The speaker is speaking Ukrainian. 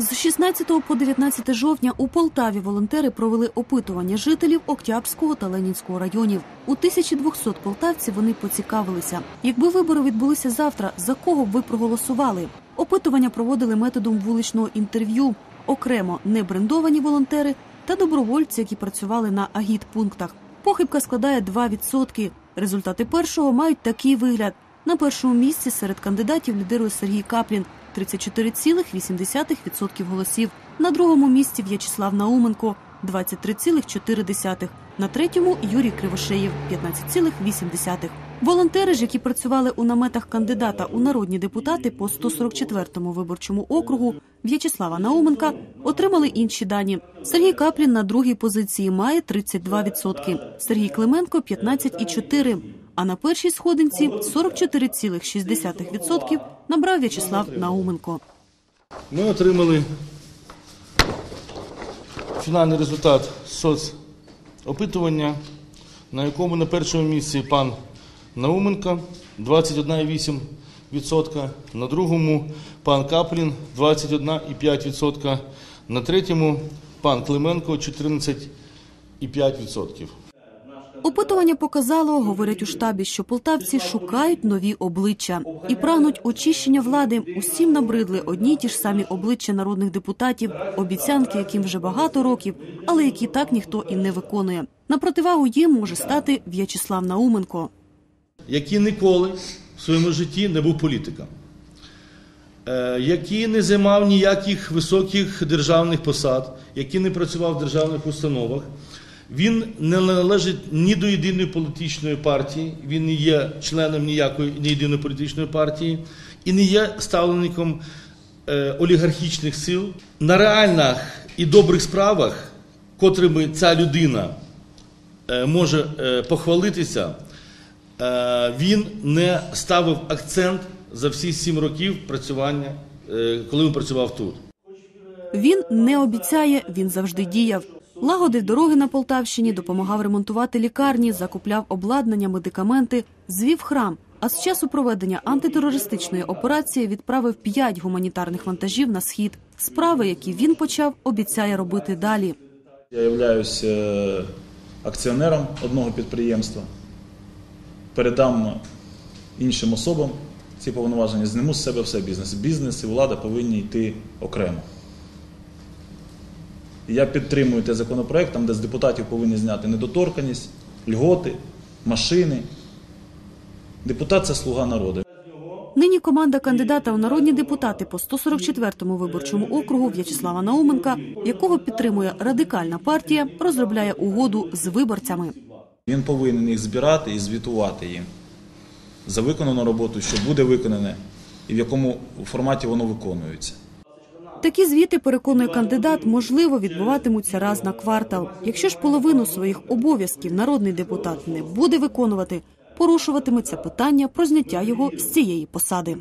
З 16 по 19 жовтня у Полтаві волонтери провели опитування жителів Октябрського та Ленінського районів. У 1200 полтавців вони поцікавилися. Якби вибори відбулися завтра, за кого б ви проголосували? Опитування проводили методом вуличного інтерв'ю. Окремо небрендовані волонтери та добровольці, які працювали на агітпунктах. Похибка складає 2%. Результати першого мають такий вигляд. На першому місці серед кандидатів лідирує Сергій Каплін 34,8% голосів. На другому місці В'ячеслав Науменко 23,4%. На третьому Юрій Кривошеєв 15,8%. Волонтери ж, які працювали у наметах кандидата у народні депутати по 144-му виборчому округу В'ячеслава Науменка, отримали інші дані. Сергій Каплін на другій позиції має 32%, Сергій Клименко 15,4%. А на першій сходинці 44,6% набрав В'ячеслав Науменко. Ми отримали фінальний результат соцопитування, на якому на першому місці пан Науменко 21,8%, на другому пан Каплін 21,5%, на третьому пан Клименко 14,5%. Опитування показало, говорять у штабі, що полтавці шукають нові обличчя і прагнуть очищення влади. Усім набридли одні й ті ж самі обличчя народних депутатів, обіцянки, яким вже багато років, але які так ніхто і не виконує. На противагу їм може стати В'ячеслав Науменко. який ніколи в своєму житті не був політиком, е, який не займав ніяких високих державних посад, який не працював в державних установах. Він не належить ні до єдиної політичної партії, він не є членом ніякої ні єдиної політичної партії і не є ставленником е, олігархічних сил. На реальних і добрих справах, котрими ця людина е, може е, похвалитися, він не ставив акцент за всі сім років працювання, коли він працював тут. Він не обіцяє, він завжди діяв. Лагодив дороги на Полтавщині, допомагав ремонтувати лікарні, закупляв обладнання, медикаменти, звів храм. А з часу проведення антитерористичної операції відправив п'ять гуманітарних вантажів на схід. Справи, які він почав, обіцяє робити далі. Я являюсь е, акціонером одного підприємства. Передам іншим особам ці повноваження, зніму з себе все бізнес. Бізнес і влада повинні йти окремо. І я підтримую той законопроект, там, де з депутатів повинні зняти недоторканість, льготи, машини. Депутат це слуга народу. Нині команда кандидата у народні депутати по 144-му виборчому округу В'ячеслава Науменка, якого підтримує радикальна партія, розробляє угоду з виборцями. Він повинен їх збирати і звітувати їм за виконану роботу, що буде виконане, і в якому форматі воно виконується. Такі звіти, переконує кандидат, можливо відбуватимуться раз на квартал. Якщо ж половину своїх обов'язків народний депутат не буде виконувати, порушуватиметься питання про зняття його з цієї посади.